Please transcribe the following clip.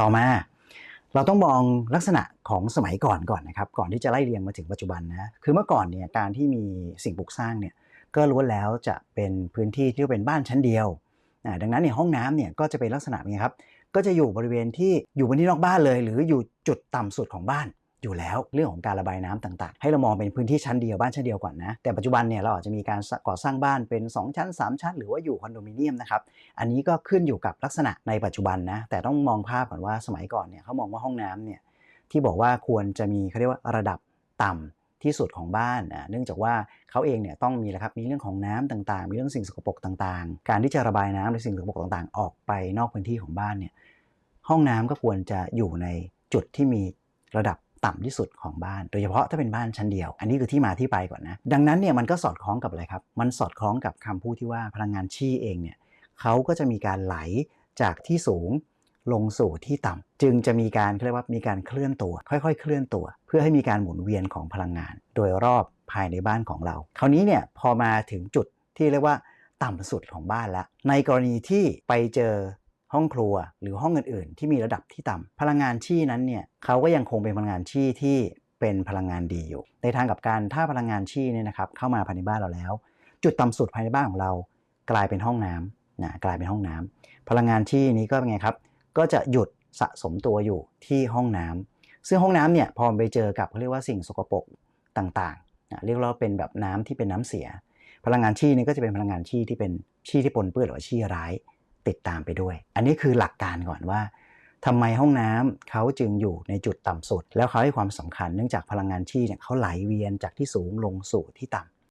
ต่อมา เราต้องมองลักษณะของสมัยก่อนก่อนนะครับ ก่อนที่จะไล่เรียงมาถึงปัจจุบันนะคือเมื่อก่อนเนี่ยการที่มีสิ่งปลูกสร้างเนี่ยก็ล้วนแล้วจะเป็นพื้นที่ที่เป็นบ้านชั้นเดียวดังนั้นเนี่ยห้องน้ำเนี่ยก็จะเป็นลักษณะนี้ครับก็จะอยู่บริเวณที่อยู่บนที่นอกบ้านเลย หรืออยู่จุดต่ำสุดของบ้าน อยู่แล้วเรื่องของการระบายน้ำต่างๆ ให้เรามองเป็นพื้นที่ชั้นเดียวบ้านชั้นเดียวก่อนนะแต่ปัจจุบันเนี่ยเราอาจจะมีการก่อสร้างบ้านเป็น 2 ชั้น 3 ชั้น หรือว่าอยู่คอนโดมิเนียมนะครับอันนี้ก็ขึ้นอยู่กับลักษณะในปัจจุบันนะแต่ต้องมองภาพก่อนว่าสมัยก่อนเนี่ยเขามองว่าห้องน้ำเนี่ยที่บอกว่าควรจะมีเขาเรียกว่าระดับต่ำที่สุดของบ้านนะเนื่องจากว่าเขาเองเนี่ยต้องมีแหละครับมีเรื่องของน้ำต่างๆ มีเรื่องสิ่งสกปรกต่างๆ การที่จะระบายน้ำหรือสิ่งสกปรกต่างๆ ออกไปนอกพื้นที่ของบ้านเนี่ยห้องน้ำก็ควรจะอยู่ในจุดที่มีระดับ ต่ำที่สุดของบ้าน โดยเฉพาะถ้าเป็นบ้านชั้นเดียว อันนี้คือที่มาที่ไปก่อนนะ ดังนั้นเนี่ยมันก็สอดคล้องกับอะไรครับ มันสอดคล้องกับคำพูดที่ว่าพลังงานชี่เองเนี่ยเขาก็จะมีการไหลจากที่สูงลงสู่ที่ต่ำจึงจะมีการเรียกว่ามีการเคลื่อนตัว ค่อยๆ เคลื่อนตัว เพื่อให้มีการหมุนเวียนของพลังงาน โดยรอบภายในบ้านของเรา คราวนี้เนี่ยพอมาถึงจุดที่เรียกว่าต่ำสุดของบ้านแล้วในกรณีที่ไปเจอ ห้องครัวหรือห้องอื่นๆ ที่มีระดับที่ต่ำพลังงานชี่นั้นเนี่ยเขาก็ยังคงเป็นพลังงานชี่ที่เป็นพลังงานดีอยู่ ในทางกับการถ้าพลังงานชี่เนี่ยนะครับเข้ามาภายในบ้านเราแล้ว จุดต่ำสุดภายในบ้านของเรา กลายเป็นห้องน้ำนะกลายเป็นห้องน้ำพลังงานชี่นี้ก็เป็นไงครับ ก็จะหยุดสะสมตัวอยู่ที่ห้องน้ำซึ่งห้องน้ำเนี่ยพอไปเจอกับเขาเรียกว่าสิ่งสกปรกต่างๆนะเรียกว่าเป็นแบบน้ำที่เป็นน้ำเสีย พลังงานชี่นี่ก็จะเป็นพลังงานชี่ที่เป็นชี่ที่ปนเปื้อนหรือว่าชี่ร้าย ติดตามไปด้วย อันนี้คือหลักการก่อนว่าทำไมห้องน้ำเขาจึงอยู่ในจุดต่ำสุด แล้วเขาให้ความสำคัญเนื่องจากพลังงานชี่เนี่ยเขาไหลเวียนจากที่สูงลงสู่ที่ต่